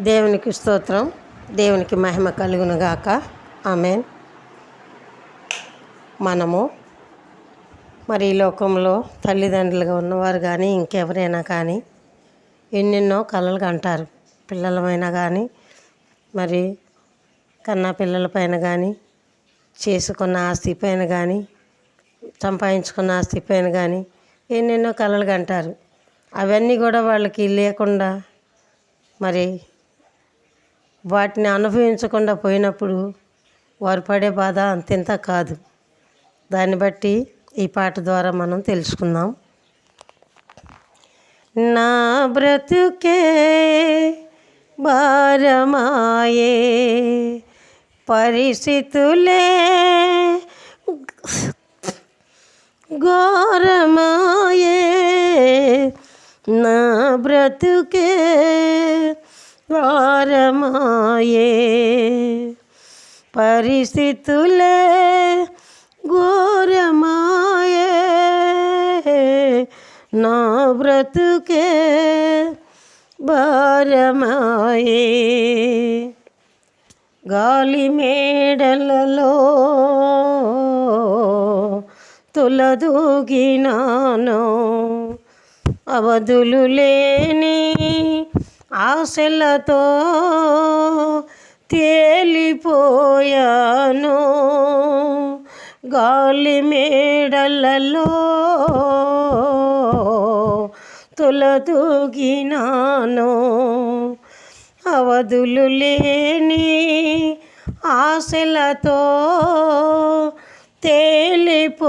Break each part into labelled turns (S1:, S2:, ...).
S1: దేవునికి స్తోత్రం దేవునికి మహిమ కలుగునుగాక. ఆమెన్. మనము మరి ఈ లోకంలో తల్లిదండ్రులుగా ఉన్నవారు కానీ ఇంకెవరైనా కానీ ఎన్నెన్నో కళలు కంటారు. పిల్లలమైనా కానీ మరి కన్నా పిల్లల పైన కానీ చేసుకున్న ఆస్తి పైన కానీ సంపాదించుకున్న ఆస్తి పైన కానీ ఎన్నెన్నో కళలు కంటారు. అవన్నీ కూడా వాళ్ళకి లేకుండా మరి వాటిని అనుభవించకుండా పోయినప్పుడు వారు పడే బాధ అంతింత కాదు. దాన్ని బట్టి ఈ పాట ద్వారా మనం తెలుసుకుందాం. నా బ్రతుకే భారమాయే పరిస్థితులే ఘోరమాయే. నా బ్రతుకే వారమాయే పరిస్థితులే ఘోరమాయే. నా బ్రతుకే భారమాయే. గాలి మేడలలో తులదూగినాను. అవధులు లేని ఆశలతో తేలిపోయాను. గాలి మేడలలో తులదూగినాను అవధులు లేని ఆశలతో తేలిపోయాను.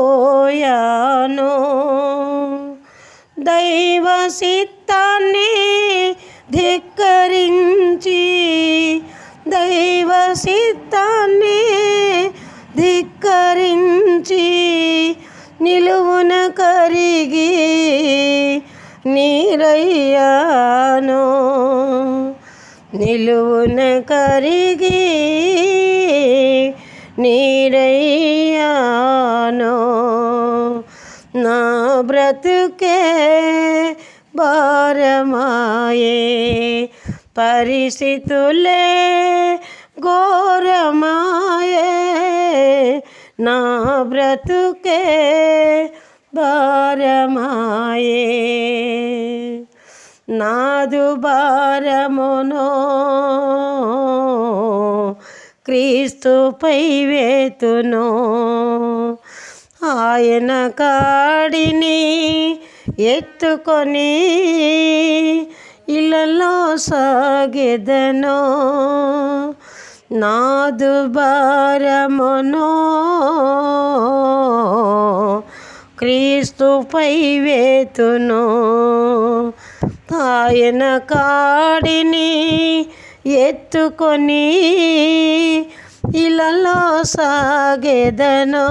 S1: దైవ నిలువున కరిగి నీరయ్యాను. నిలువున కరిగి నీరయ్యాను. నా బ్రతుకే భారమాయే పరిస్థితులే ఘోరమాయే. నా బ్రతుకే భారమాయే నాదు భారమునో క్రీస్తుపై వేతును ఆయన కాడిని ఎత్తుకొని ఇళ్ళలో సాగెదను నాదు భారమునో క్రీస్తుపై వేతును. ఆయన కాడిని ఎత్తుకొని ఇలలో సాగెదను.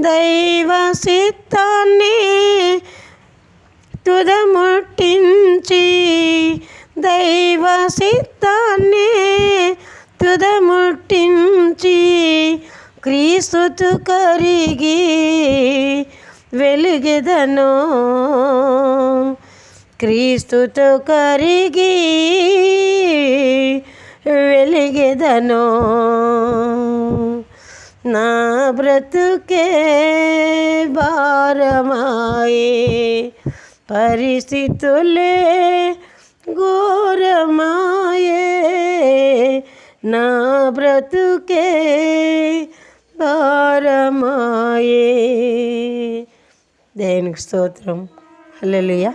S1: దైవ సిద్ధాన్ని తుదముట్టించి దైవ సిద్ధాన్ని తుదముట్టించి క్రీస్తుతు కరిగి వెలుగెదను. క్రీస్తుతో కరిగి వెలిగెదను. నా బ్రతుకే భారమాయే పరిస్థితులే ఘోరమాయే. నా బ్రతుకే భారమాయే. దేవునికి స్తోత్రం? హల్లెలూయా.